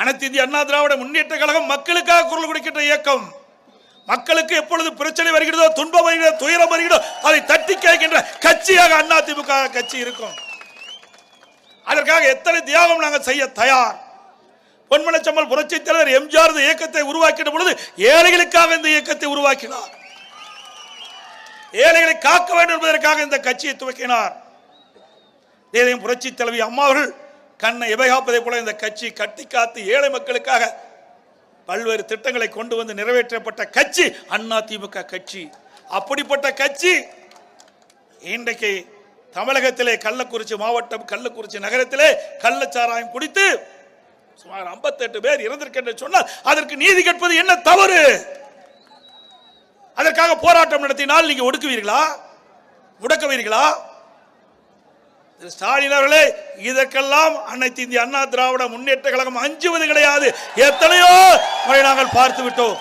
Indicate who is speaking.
Speaker 1: அனைத்து இந்திய அண்ணா திராவிட முன்னேற்ற கழகம் மக்களுக்காக குரல் கொடுக்கின்ற இயக்கம். மக்களுக்கு எப்பொழுது பிரச்சனை வருகிறதோ துன்பம் வருகிறதோ துயரம் வருகிறதோ அதை தட்டி கேட்கின்ற கட்சியாக அண்ணா திமுக கட்சி இருக்கும். அதற்காக எத்தனை தியாகம் நாங்கள் செய்ய தயார். பொன்மனச்சம்மல் புரட்சி தலைவர் எம்ஜிஆர் இயக்கத்தை உருவாக்கின பொழுது ஏழைகளுக்காக இந்த இயக்கத்தை உருவாக்கினார். ஏழைகளை காக்க வேண்டும் என்பதற்காக இந்த கட்சியை துவக்கினார். புரட்சி தலைவி அம்மா அவர்கள் கண்ணை எபைகாப்பதை போல இந்த கட்சி கட்டி காத்து ஏழை மக்களுக்காக பல்வேறு திட்டங்களை கொண்டு வந்து நிறைவேற்றப்பட்ட கட்சி அண்ணா திமுக கட்சி. அப்படிப்பட்ட கட்சி இன்றைக்கு தமிழகத்திலே கள்ளக்குறிச்சி மாவட்டம் கள்ளக்குறிச்சி நகரத்திலே கள்ளச்சாராயம் குடித்து சுமார் 58 பேர் இறந்திருக்கின்ற சொன்னால் அதற்கு நீதி கேட்பது என்ன தவறு? அதற்காக போராட்டம் நடத்தினால் நீங்க ஒடுக்குவீர்களா? முடக்குவீர்களா திரு ஸ்டாலின் அவர்களே இதற்கெல்லாம் அனைத்து இந்திய அண்ணா திராவிட முன்னேற்ற கழகம் அஞ்சுவது கிடையாது. எத்தனையோ முறை நாங்கள் பார்த்து விட்டோம்